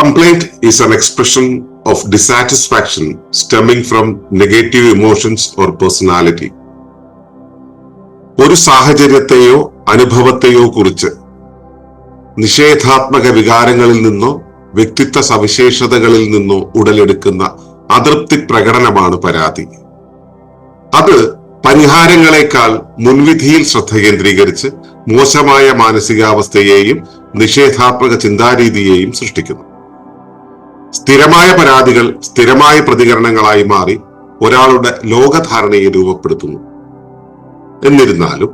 complaint is an expression of dissatisfaction stemming from negative emotions or personality. ഒരു സാഹചര്യത്തെയോ അനുഭവത്തെയോ കുറിച്ച് നിഷേധാത്മക വികാരങ്ങളിൽ നിന്നോ വ്യക്തിത്വ സവിശേഷതകളിൽ നിന്നോ ഉടലെടുക്കുന്ന അതൃപ്തി പ്രകടനമാണ് പരാതി അത് പരിഹാരങ്ങളെക്കാൾ മുൻവിധിയിൽ ശ്രദ്ധ കേന്ദ്രീകരിച്ച് മോശമായ മാനസികാവസ്ഥയെയും നിഷേധാത്മക ചിന്താരീതിയെയും സൃഷ്ടിക്കുന്നു സ്ഥിരമായ പരാതികൾ സ്ഥിരമായ പ്രതികരണങ്ങളായി മാറി ഒരാളുടെ ലോകധാരണയെ രൂപപ്പെടുത്തുന്നു. എന്നിരുന്നാലും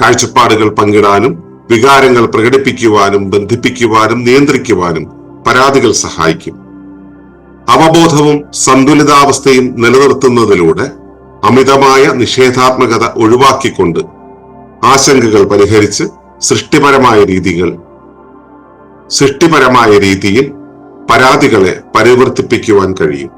കാഴ്ചപ്പാടുകൾ പങ്കിടാനും വികാരങ്ങൾ പ്രകടിപ്പിക്കുവാനും ബന്ധിപ്പിക്കുവാനും നിയന്ത്രിക്കുവാനും പരാതികൾ സഹായിക്കും. അവബോധവും സന്തുലിതാവസ്ഥയും നിലനിർത്തുന്നതിലൂടെ അമിതമായ നിഷേധാത്മകത ഒഴിവാക്കിക്കൊണ്ട് ആശങ്കകൾ പരിഹരിച്ച് സൃഷ്ടിപരമായ രീതികൾ സൃഷ്ടിപരമായ രീതിയിൽ പരാതികളെ പരിവർത്തിപ്പിക്കുവാൻ കഴിയും.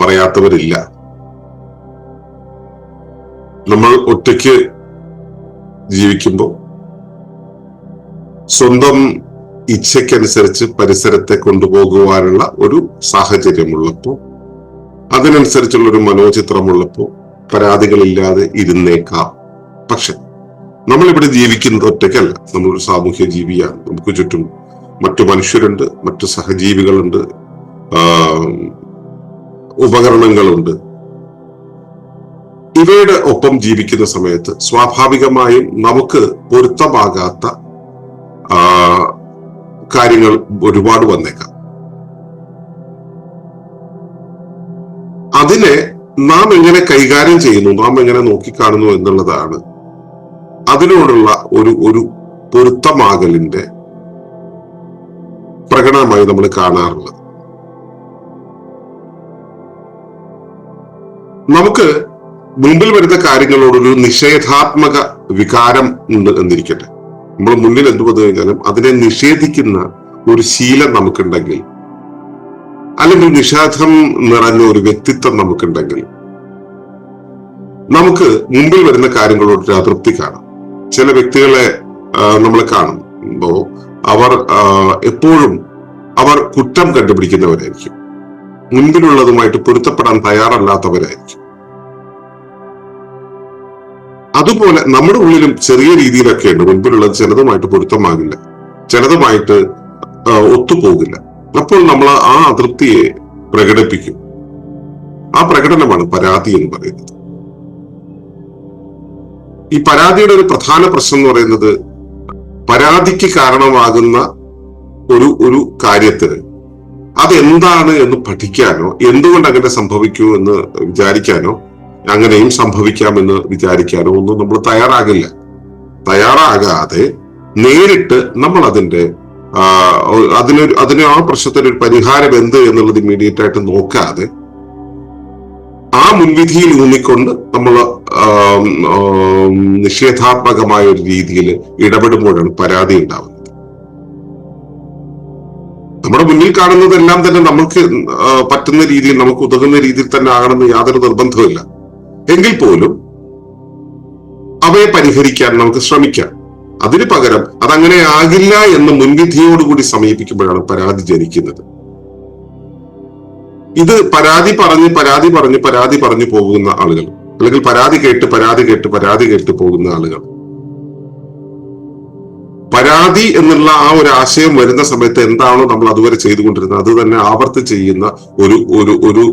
പറയാത്തവരില്ല. നമ്മൾ ഒറ്റയ്ക്ക് ജീവിക്കുമ്പോൾ സ്വന്തം ഇച്ഛയ്ക്കനുസരിച്ച് പരിസരത്തെ കൊണ്ടുപോകുവാനുള്ള ഒരു സാഹചര്യമുള്ളപ്പോൾ അതിനനുസരിച്ചുള്ള ഒരു മനോചിത്രമുള്ളപ്പോൾ പരാതികളില്ലാതെ ഇരുന്നേക്കാം. പക്ഷെ നമ്മളിവിടെ ജീവിക്കുന്നത് ഒറ്റയ്ക്കല്ല. നമ്മളൊരു സാമൂഹ്യ ജീവിയാണ്. നമുക്ക് ചുറ്റും മറ്റു മനുഷ്യരുണ്ട് മറ്റു സഹജീവികളുണ്ട്. ഉപകരണങ്ങളുണ്ട്. ഇവയുടെ ഒപ്പം ജീവിക്കുന്ന സമയത്ത് സ്വാഭാവികമായും നമുക്ക് പൊരുത്തമാകാത്ത കാര്യങ്ങൾ ഒരുപാട് വന്നേക്കാം. അതിനെ നാം എങ്ങനെ കൈകാര്യം ചെയ്യുന്നു നാം എങ്ങനെ നോക്കിക്കാണുന്നു എന്നുള്ളതാണ് അതിനോടുള്ള ഒരു ഒരു പൊരുത്തമാകലിന്റെ പ്രകടനമായി നമ്മൾ കാണാറുള്ളത്. നമുക്ക് മുമ്പിൽ വരുന്ന കാര്യങ്ങളോടൊരു നിഷേധാത്മക വികാരം ഉണ്ട് എന്നിരിക്കട്ടെ. നമ്മൾ മുന്നിൽ എന്ത് വന്നു കഴിഞ്ഞാലും അതിനെ നിഷേധിക്കുന്ന ഒരു ശീലം നമുക്കുണ്ടെങ്കിൽ അല്ലെങ്കിൽ നിഷേധം നിറഞ്ഞ ഒരു വ്യക്തിത്വം നമുക്കുണ്ടെങ്കിൽ നമുക്ക് മുമ്പിൽ വരുന്ന കാര്യങ്ങളോട് ഒരു അതൃപ്തി കാണാം. ചില വ്യക്തികളെ നമ്മൾ കാണുമ്പോൾ അവർ എപ്പോഴും അവർ കുറ്റം കണ്ടുപിടിക്കുന്നവരായിരിക്കും. മുൻപിലുള്ളതുമായിട്ട് പൊരുത്തപ്പെടാൻ തയ്യാറല്ലാത്തവരായിരിക്കും അതുപോലെ നമ്മുടെ ഉള്ളിലും ചെറിയ രീതിയിലൊക്കെ ഉണ്ട് മുൻപിലുള്ളത് ചിലതുമായിട്ട് പൊരുത്തമാകില്ല. ചിലതുമായിട്ട് ഒത്തുപോകില്ല. അപ്പോൾ നമ്മൾ ആ അതൃപ്തിയെ പ്രകടിപ്പിക്കും. ആ പ്രകടനമാണ് പരാതി എന്ന് പറയുന്നത്. ഈ പരാതിയുടെ ഒരു പ്രധാന പ്രശ്നം എന്ന് പറയുന്നത് പരാതിക്ക് കാരണമാകുന്ന ഒരു ഒരു കാര്യത്തിന് അതെന്താണ് എന്ന് പഠിക്കാനോ എന്തുകൊണ്ട് അങ്ങനെ സംഭവിക്കൂ എന്ന് വിചാരിക്കാനോ അങ്ങനെയും സംഭവിക്കാമെന്ന് വിചാരിക്കാനോ ഒന്നും നമ്മൾ തയ്യാറാകില്ല. തയ്യാറാകാതെ നേരിട്ട് നമ്മൾ അതിന്റെ അതിനൊരു അതിന് ആ പ്രശ്നത്തിന് ഒരു പരിഹാരം എന്ത് എന്നുള്ളത് ഇമ്മീഡിയറ്റ് ആയിട്ട് നോക്കാതെ ആ മുൻവിധിയിൽ ഊന്നിക്കൊണ്ട് നമ്മൾ നിഷേധാത്മകമായ ഒരു രീതിയിൽ ഇടപെടുമ്പോഴാണ് പരാതി ഉണ്ടാവുന്നത്. നമ്മുടെ മുന്നിൽ കാണുന്നതെല്ലാം തന്നെ നമുക്ക് പറ്റുന്ന രീതിയിൽ നമുക്ക് ഉതകുന്ന രീതിയിൽ തന്നെ ആകണമെന്ന് യാതൊരു നിർബന്ധവുമില്ല. എങ്കിൽ പോലും അവയെ പരിഹരിക്കാൻ നമുക്ക് ശ്രമിക്കാം. അതിന് പകരം അതങ്ങനെ ആകില്ല എന്ന് മുൻവിധിയോടുകൂടി സമീപിക്കുമ്പോഴാണ് പരാതി ജനിക്കുന്നത്. ഇത് പരാതി പറഞ്ഞ് പരാതി പറഞ്ഞ് പരാതി പറഞ്ഞു പോകുന്ന ആളുകൾ അല്ലെങ്കിൽ പരാതി കേട്ട് പരാതി കേട്ട് പരാതി കേട്ട് പോകുന്ന ആളുകൾ പരാതി എന്നുള്ള ആ ഒരു ആശയം വരുന്ന സമയത്ത് എന്താണോ നമ്മൾ അതുവരെ ചെയ്തുകൊണ്ടിരുന്നത് അത് തന്നെ ആവർത്തി ചെയ്യുന്ന ഒരു ഒരു ഒരു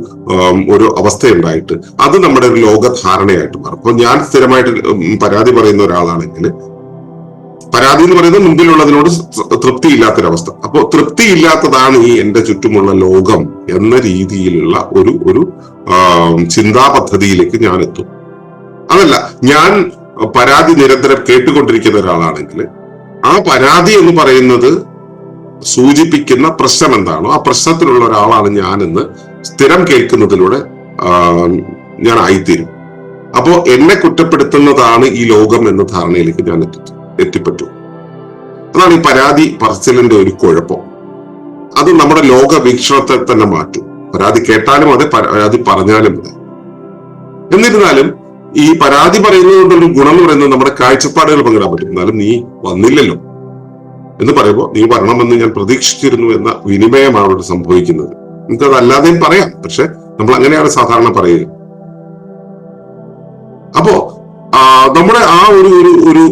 ഒരു അവസ്ഥയുണ്ടായിട്ട് അത് നമ്മുടെ ഒരു ലോകധാരണയായിട്ട് മാറും. അപ്പൊ ഞാൻ സ്ഥിരമായിട്ട് പരാതി പറയുന്ന ഒരാളാണെങ്കിൽ പരാതി എന്ന് പറയുന്നത് മുൻപിലുള്ളതിനോട് തൃപ്തിയില്ലാത്തൊരവസ്ഥ. തൃപ്തി ഇല്ലാത്തതാണ് ഈ എന്റെ ചുറ്റുമുള്ള ലോകം എന്ന രീതിയിലുള്ള ഒരു ഒരു ചിന്താ പദ്ധതിയിലേക്ക് ഞാൻ എത്തും. അതല്ല ഞാൻ പരാതി നിരന്തരം കേട്ടുകൊണ്ടിരിക്കുന്ന ഒരാളാണെങ്കിൽ ആ പരാതി എന്ന് പറയുന്നത് സൂചിപ്പിക്കുന്ന പ്രശ്നം എന്താണോ ആ പ്രശ്നത്തിലുള്ള ഒരാളാണ് ഞാനെന്ന് സ്ഥിരം കേൾക്കുന്നതിലൂടെ ഞാൻ ആയിത്തീരും. അപ്പോ എന്നെ കുറ്റപ്പെടുത്തുന്നതാണ് ഈ ലോകം എന്ന ധാരണയിലേക്ക് ഞാൻ എത്തി എത്തിപ്പറ്റും അതാണ് ഈ പരാതി പറച്ചിലിന്റെ ഒരു കുഴപ്പം. അത് നമ്മുടെ ലോക വീക്ഷണത്തെ തന്നെ മാറ്റും. പരാതി കേട്ടാലും അതെ പരാതി പറഞ്ഞാലും അതെ. എന്നിരുന്നാലും ഈ പരാതി പറയുന്നത് കൊണ്ടൊരു ഗുണം എന്ന് പറയുന്നത് നമ്മുടെ കാഴ്ചപ്പാടുകൾ പങ്കിടാൻ പറ്റും. എന്നാലും നീ വന്നില്ലല്ലോ എന്ന് പറയുമ്പോൾ നീ വരണമെന്ന് ഞാൻ പ്രതീക്ഷിച്ചിരുന്നു എന്ന വിനിമയമാണ് അവിടെ സംഭവിക്കുന്നത്. നമുക്കത് അല്ലാതെയും പറയാം. പക്ഷെ നമ്മൾ അങ്ങനെയാണ് സാധാരണ പറയുക. അപ്പോ നമ്മുടെ ആ ഒരു ഒരു ഒരു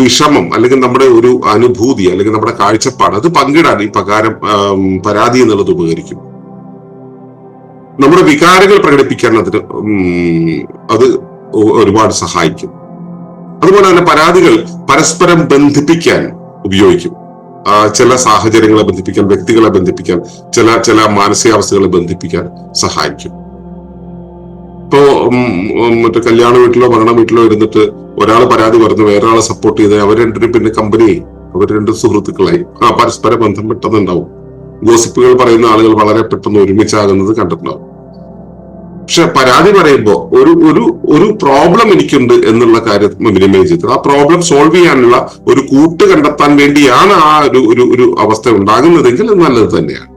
വിഷമം അല്ലെങ്കിൽ നമ്മുടെ ഒരു അനുഭൂതി അല്ലെങ്കിൽ നമ്മുടെ കാഴ്ചപ്പാട് അത് പങ്കിടാൻ ഈ പകാരം പരാതി എന്നുള്ളത് ഉപകരിക്കും. നമ്മുടെ വികാരങ്ങൾ പ്രകടിപ്പിക്കാൻ അതിന് അത് ഒരുപാട് സഹായിക്കും. അതുപോലെ തന്നെ പരാതികൾ പരസ്പരം ബന്ധിപ്പിക്കാൻ ഉപയോഗിക്കും. ചില സാഹചര്യങ്ങളെ ബന്ധിപ്പിക്കാൻ വ്യക്തികളെ ബന്ധിപ്പിക്കാൻ ചില ചില മാനസികാവസ്ഥകളെ ബന്ധിപ്പിക്കാൻ സഹായിക്കും. ഇപ്പോ മറ്റേ കല്യാണ വീട്ടിലോ മരണ വീട്ടിലോ ഇരുന്നിട്ട് ഒരാൾ പരാതി പറഞ്ഞു വേറൊരാളെ സപ്പോർട്ട് ചെയ്ത് അവർ രണ്ടിനും പിന്നെ കമ്പനി അവർ രണ്ട് സുഹൃത്തുക്കളായി. ആ പരസ്പര ബന്ധം പെട്ടെന്നുണ്ടാവും. ഗോസിപ്പുകൾ പറയുന്ന ആളുകൾ വളരെ പെട്ടെന്ന് ഒരുമിച്ചാകുന്നത് കണ്ടിട്ടുണ്ടാവും. പക്ഷെ പരാതി പറയുമ്പോൾ ഒരു ഒരു ഒരു പ്രോബ്ലം എനിക്കുണ്ട് എന്നുള്ള കാര്യം വിനിമയം ചെയ്തത് ആ പ്രോബ്ലം സോൾവ് ചെയ്യാനുള്ള ഒരു കൂട്ട് കണ്ടെത്താൻ വേണ്ടിയാണ് ആ ഒരു ഒരു ഒരു അവസ്ഥ ഉണ്ടാകുന്നതെങ്കിൽ അത് നല്ലത് തന്നെയാണ്.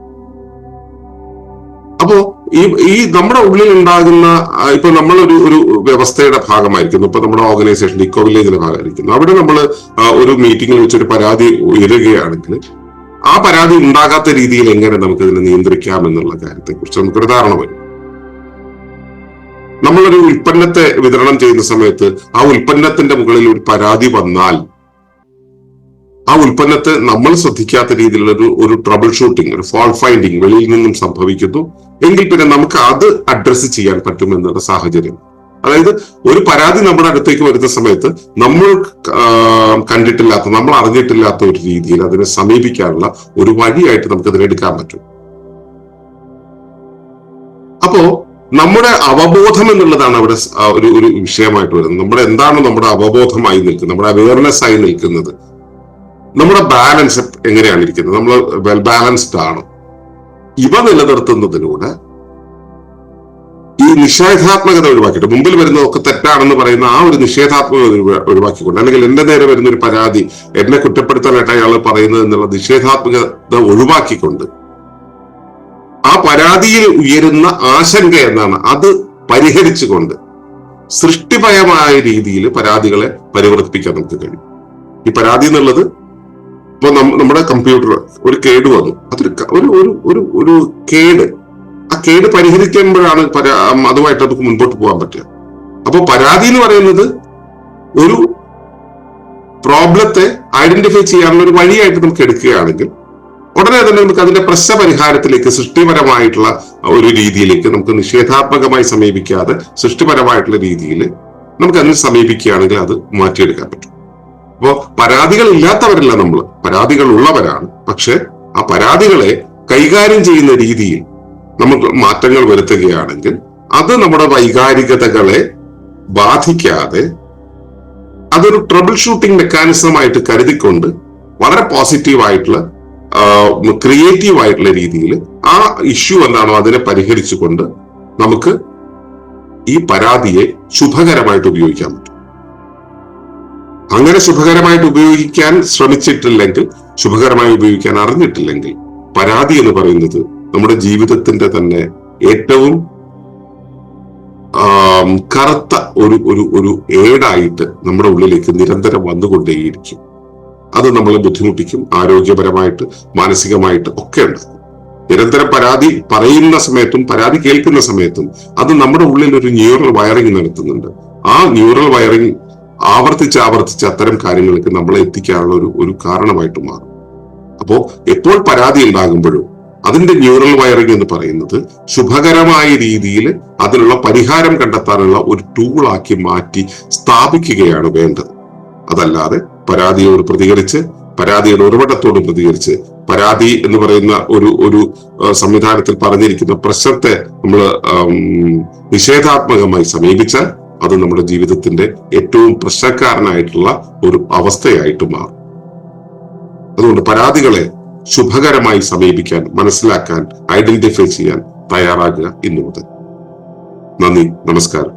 അപ്പോ ഈ ഈ നമ്മുടെ ഉള്ളിൽ ഉണ്ടാകുന്ന ഇപ്പൊ നമ്മളൊരു ഒരു വ്യവസ്ഥയുടെ ഭാഗമായിരിക്കുന്നു. ഇപ്പൊ നമ്മുടെ ഓർഗനൈസേഷൻ ഇക്കോ വില്ലേജിന്റെ ഭാഗമായിരിക്കുന്നു. അവിടെ നമ്മൾ ഒരു മീറ്റിംഗിൽ വെച്ചൊരു പരാതി ഉയരുകയാണെങ്കിൽ ആ പരാതി ഉണ്ടാകാത്ത രീതിയിൽ എങ്ങനെ നമുക്ക് ഇതിനെ നിയന്ത്രിക്കാം എന്നുള്ള കാര്യത്തെ കുറിച്ച് നമുക്കൊരു ധാരണ വരും. നമ്മളൊരു ഉൽപ്പന്നത്തെ വിതരണം ചെയ്യുന്ന സമയത്ത് ആ ഉൽപ്പന്നത്തിന്റെ മുകളിൽ ഒരു പരാതി വന്നാൽ ആ ഉൽപ്പന്നത്തെ നമ്മൾ ശ്രദ്ധിക്കാത്ത രീതിയിലുള്ള ഒരു ഒരു ട്രബിൾ ഷൂട്ടിംഗ് ഒരു ഫോൾ ഫൈൻഡിങ് വെളിയിൽ നിന്നും സംഭവിക്കുന്നു. എങ്കിൽ പിന്നെ നമുക്ക് അത് അഡ്രസ്സ് ചെയ്യാൻ പറ്റും എന്നുള്ള സാഹചര്യം. അതായത് ഒരു പരാതി നമ്മുടെ അടുത്തേക്ക് വരുന്ന സമയത്ത് നമ്മൾ കണ്ടിട്ടില്ലാത്ത നമ്മൾ അറിഞ്ഞിട്ടില്ലാത്ത ഒരു രീതിയിൽ അതിനെ സമീപിക്കാനുള്ള ഒരു വഴിയായിട്ട് നമുക്ക് അതിനെ എടുക്കാൻ പറ്റും. അപ്പോ നമ്മുടെ അവബോധം എന്നുള്ളതാണ് അവിടെ ഒരു ഒരു വിഷയമായിട്ട് വരുന്നത്. നമ്മുടെ എന്താണ് നമ്മുടെ അവബോധമായി നിൽക്കുന്നത്? നമ്മുടെ അവയർനെസ് ആയി നിൽക്കുന്നത്? നമ്മുടെ ബാലൻസ് എങ്ങനെയാണ് ഇരിക്കുന്നത്? നമ്മൾ വെൽ ബാലൻസ്ഡ് ആണ്. ഇവ നിലനിർത്തുന്നതിലൂടെ ഈ നിഷേധാത്മകത ഒഴിവാക്കിയിട്ട് മുമ്പിൽ വരുന്നതൊക്കെ തെറ്റാണെന്ന് പറയുന്ന ആ ഒരു നിഷേധാത്മകത ഒഴിവ- ഒഴിവാക്കിക്കൊണ്ട് അല്ലെങ്കിൽ എന്റെ നേരെ വരുന്ന ഒരു പരാതി എന്നെ കുറ്റപ്പെടുത്താനായിട്ട് അയാൾ പറയുന്നത് എന്നുള്ള നിഷേധാത്മകത ഒഴിവാക്കിക്കൊണ്ട് പരാതിയിൽ ഉയരുന്ന ആശങ്ക എന്നാണ് അത് പരിഹരിച്ചുകൊണ്ട് സൃഷ്ടിപരമായ രീതിയിൽ പരാതികളെ പരിവർത്തിപ്പിക്കാൻ നമുക്ക് കഴിയും. ഈ പരാതി എന്നുള്ളത് ഇപ്പൊ നമ്മുടെ കമ്പ്യൂട്ടർ ഒരു കേട് വന്നു. അതൊരു ഒരു ഒരു ഒരു കേട്. ആ കേട് പരിഹരിക്കുമ്പോഴാണ് പരാ അതുമായിട്ട് നമുക്ക് മുൻപോട്ട് പോകാൻ പറ്റുക. അപ്പൊ പരാതി എന്ന് പറയുന്നത് ഒരു പ്രോബ്ലത്തെ ഐഡന്റിഫൈ ചെയ്യാനുള്ള ഒരു വഴിയായിട്ട് നമുക്ക് എടുക്കുകയാണെങ്കിൽ ഉടനെ തന്നെ നമുക്ക് അതിന്റെ പ്രശ്നപരിഹാരത്തിലേക്ക് സൃഷ്ടിപരമായിട്ടുള്ള ഒരു രീതിയിലേക്ക് നമുക്ക് നിഷേധാത്മകമായി സമീപിക്കാതെ സൃഷ്ടിപരമായിട്ടുള്ള രീതിയിൽ നമുക്ക് അതിനെ സമീപിക്കുകയാണെങ്കിൽ അത് മാറ്റിയെടുക്കാൻ പറ്റും. അപ്പോ പരാതികൾ ഇല്ലാത്തവരല്ല നമ്മൾ. പരാതികൾ ഉള്ളവരാണ്. പക്ഷെ ആ പരാതികളെ കൈകാര്യം ചെയ്യുന്ന രീതിയിൽ നമുക്ക് മാറ്റങ്ങൾ വരുത്തുകയാണെങ്കിൽ അത് നമ്മുടെ വൈകാരികതകളെ ബാധിക്കാതെ അതൊരു ട്രബിൾ ഷൂട്ടിംഗ് മെക്കാനിസമായിട്ട് കരുതിക്കൊണ്ട് വളരെ പോസിറ്റീവ് ആയിട്ടുള്ള ക്രിയേറ്റീവ് ആയിട്ടുള്ള രീതിയിൽ ആ ഇഷ്യൂ എന്താണോ അതിനെ പരിഹരിച്ചുകൊണ്ട് നമുക്ക് ഈ പരാതിയെ ശുഭകരമായിട്ട് ഉപയോഗിക്കാൻ പറ്റും. അങ്ങനെ ശുഭകരമായിട്ട് ഉപയോഗിക്കാൻ ശ്രമിച്ചിട്ടില്ലെങ്കിൽ ശുഭകരമായി ഉപയോഗിക്കാൻ അറിഞ്ഞിട്ടില്ലെങ്കിൽ പരാതി എന്ന് പറയുന്നത് നമ്മുടെ ജീവിതത്തിന്റെ തന്നെ ഏറ്റവും കറുത്ത ഒരു ഒരു ഒരു ഏടായിട്ട് നമ്മുടെ ഉള്ളിലേക്ക് നിരന്തരം വന്നുകൊണ്ടേയിരിക്കും. അത് നമ്മളെ ബുദ്ധിമുട്ടിക്കും ആരോഗ്യപരമായിട്ട് മാനസികമായിട്ട് ഒക്കെ ഉണ്ടാക്കും. നിരന്തരം പരാതി പറയുന്ന സമയത്തും പരാതി കേൾക്കുന്ന സമയത്തും അത് നമ്മുടെ ഉള്ളിൽ ഒരു ന്യൂറൽ വയറിംഗ് നടത്തുന്നുണ്ട്. ആ ന്യൂറൽ വയറിംഗ് ആവർത്തിച്ച് ആവർത്തിച്ച് അത്തരം കാര്യങ്ങൾക്ക് നമ്മളെ എത്തിക്കാനുള്ള ഒരു ഒരു കാരണമായിട്ട് മാറും. അപ്പോൾ എപ്പോൾ പരാതി ഉണ്ടാകുമ്പോഴും അതിന്റെ ന്യൂറൽ വയറിംഗ് എന്ന് പറയുന്നത് ശുഭകരമായ രീതിയിൽ അതിനുള്ള പരിഹാരം കണ്ടെത്താനുള്ള ഒരു ടൂളാക്കി മാറ്റി സ്ഥാപിക്കുകയാണ് വേണ്ടത്. അതല്ലാതെ പരാതിയോട് പ്രതികരിച്ച് പരാതിയുടെ ഉറവിടത്തോട് പ്രതികരിച്ച് പരാതി എന്ന് പറയുന്ന ഒരു ഒരു സംവിധാനത്തിൽ പറഞ്ഞിരിക്കുന്ന പ്രശ്നത്തെ നമ്മൾ നിഷേധാത്മകമായി സമീപിച്ചാൽ അത് നമ്മുടെ ജീവിതത്തിന്റെ ഏറ്റവും പ്രശ്നക്കാരനായിട്ടുള്ള ഒരു അവസ്ഥയായിട്ട് മാറും. അതുകൊണ്ട് പരാതികളെ ശുഭകരമായി സമീപിക്കാൻ മനസ്സിലാക്കാൻ ഐഡന്റിഫൈ ചെയ്യാൻ തയ്യാറാകുക ഇന്നു മുതൽ നന്ദി നമസ്കാരം.